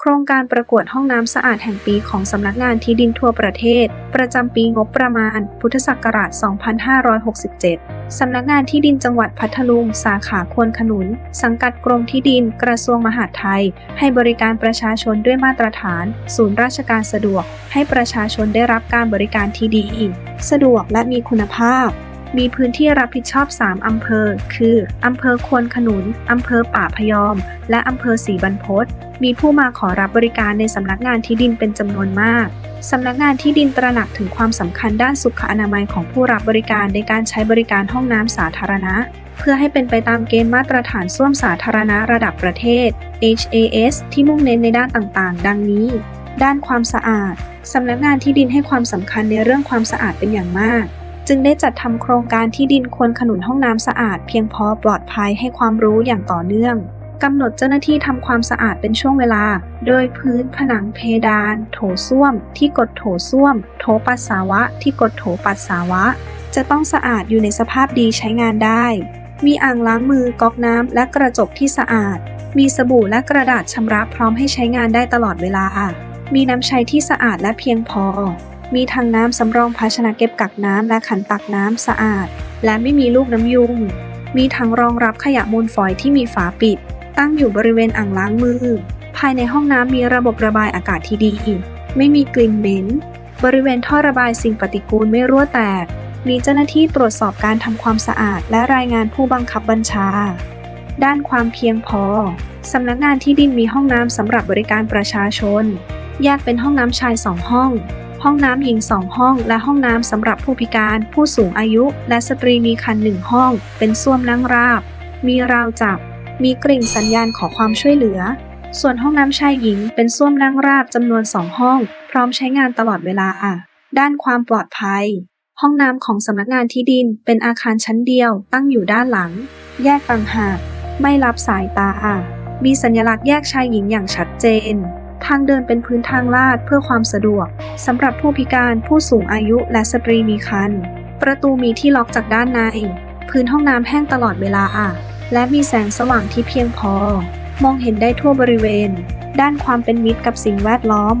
โครงการประกวดห้องน้ำสะอาดแห่งปีของสำนักงานที่ดินทั่วประเทศ ประจำปีงบประมาณ พุทธศักราช 2567 สำนักงานที่ดินจังหวัดพัทลุง สาขาควนขนุน สังกัดกรมที่ดิน กระทรวงมหาดไทย ให้บริการประชาชนด้วยมาตรฐาน ศูนย์ราชการสะดวก ให้ประชาชนได้รับการบริการที่ดี สะดวกและมีคุณภาพ มีพื้นที่รับผิดชอบ 3 อำเภอ คืออำเภอควนขนุน อำเภอป่าพยอม และอำเภอศรีบรรพตมีผู้มาขอรับบริการในสำนักงานที่ดินเป็นจำนวนมาก สำนักงานที่ดินตระหนักถึงความสำคัญด้านสุขอนามัยของผู้รับบริการในการใช้บริการห้องน้ำสาธารณะ เพื่อให้เป็นไปตามเกณฑ์มาตรฐานส้วมสาธารณะระดับประเทศ HAS ที่มุ่งเน้นในด้านต่างๆ ดังนี้ ด้านความสะอาด สำนักงานที่ดินให้ความสำคัญในเรื่องความสะอาดเป็นอย่างมาก จึงได้จัดทำโครงการที่ดินควรขนุนห้องน้ำสะอาดเพียงพอปลอดภัยให้ความรู้อย่างต่อเนื่องกำหนดเจ้าหน้าที่ทำความสะอาดเป็นช่วงเวลา โดยพื้นผนังเพดาน โถส้วม ที่กดโถส้วม โถปัสสาวะ ที่กดโถปัสสาวะ จะต้องสะอาดอยู่ในสภาพดีใช้งานได้ มีอ่างล้างมือก๊อกน้ำและกระจกที่สะอาด มีสบู่และกระดาษชำระพร้อมให้ใช้งานได้ตลอดเวลา มีน้ำใช้ที่สะอาดและเพียงพอ มีถังน้ำสำรองภาชนะเก็บกักน้ำและขันตักน้ำสะอาด และไม่มีลูกน้ำยุง มีถังรองรับขยะมูลฝอยที่มีฝาปิด ตั้งอยู่บริเวณอ่างล้างมือ ภายในห้องน้ำมีระบบระบายอากาศที่ดี ไม่มีกลิ่นเหม็น บริเวณท่อระบายสิ่งปฏิกูลไม่รั่วแตก มีเจ้าหน้าที่ตรวจสอบการทำความสะอาด และรายงานผู้บังคับบัญชา ด้านความเพียงพอสำนักงานที่ดินมีห้องน้ำสำหรับบริการประชาชน แยกเป็นห้องน้ำชาย2ห้อง ห้องน้ำหญิง 2 ห้อง และห้องน้ำสำหรับผู้พิการ ผู้สูงอายุ และสตรีมีครรภ์หนึ่งห้อง เป็นส้วมนั่งราบ มีราวจับ มีกริ่งสัญญาณขอความช่วยเหลือ ส่วนห้องน้ำชายหญิง เป็นส้วมนั่งราบจำนวน 2 ห้อง พร้อมใช้งานตลอดเวลา ด้านความปลอดภัย ห้องน้ำของสำนักงานที่ดิน เป็นอาคารชั้นเดียว ตั้งอยู่ด้านหลัง แยกต่างหาก ไม่รับสายตา มีสัญลักษณ์แยกชายหญิงอย่างชัดเจน ทางเดินเป็นพื้นทางลาดเพื่อความสะดวกสำหรับผู้พิการผู้สูงอายุและสตรีมีครรภ์ประตูมีที่ล็อกจากด้านใน พื้นห้องน้ำแห้งตลอดเวลาอะ และมีแสงสว่างที่เพียงพอ มองเห็นได้ทั่วบริเวณ ด้านความเป็นมิตรกับสิ่งแวดล้อม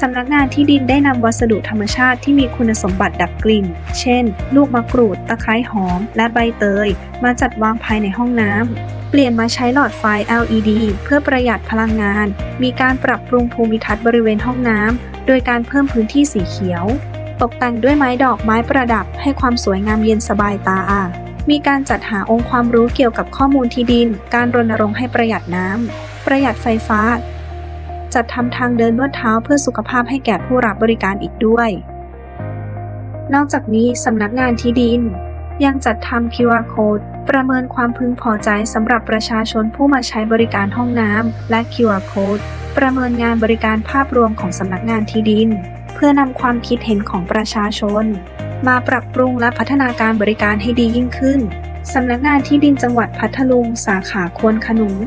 สำนักงานที่ดินได้นำวัสดุธรรมชาติที่มีคุณสมบัติดับกลิ่น เช่น ลูกมะกรูด ตะไคร้หอม และใบเตย มาจัดวางภายในห้องน้ำ เปลี่ยนมาใช้หลอดไฟ LED เพื่อประหยัดพลังงาน มีการปรับปรุงภูมิทัศน์บริเวณห้องน้ำ โดยการเพิ่มพื้นที่สีเขียว ตกแต่งด้วยไม้ดอกไม้ประดับ ให้ความสวยงามเย็นสบายตา มีการจัดหาองค์ความรู้เกี่ยวกับข้อมูลที่ดิน การรณรงค์ให้ประหยัดน้ำ ประหยัดไฟฟ้า จัดทำทางเดินนวดเท้าเพื่อสุขภาพให้แก่ผู้รับบริการอีกด้วย นอกจากนี้สำนักงานที่ดิน ยังจัดทำ QR code ประเมินความพึงพอใจสำหรับประชาชนผู้มาใช้บริการห้องน้ำและ QR code ประเมินงานบริการภาพรวมของสำนักงานที่ดิน เพื่อนำความคิดเห็นของประชาชน มาปรับปรุงและพัฒนาการบริการให้ดียิ่งขึ้นสำนักงานที่ดินจังหวัดพัทลุง สาขาควนขนุน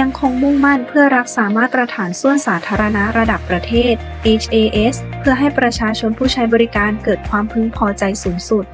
ยังคงมุ่งมั่นเพื่อรักษามาตรฐานส่วนสาธารณะระดับประเทศ HAS เพื่อให้ประชาชนผู้ใช้บริการเกิดความพึงพอใจสูงสุด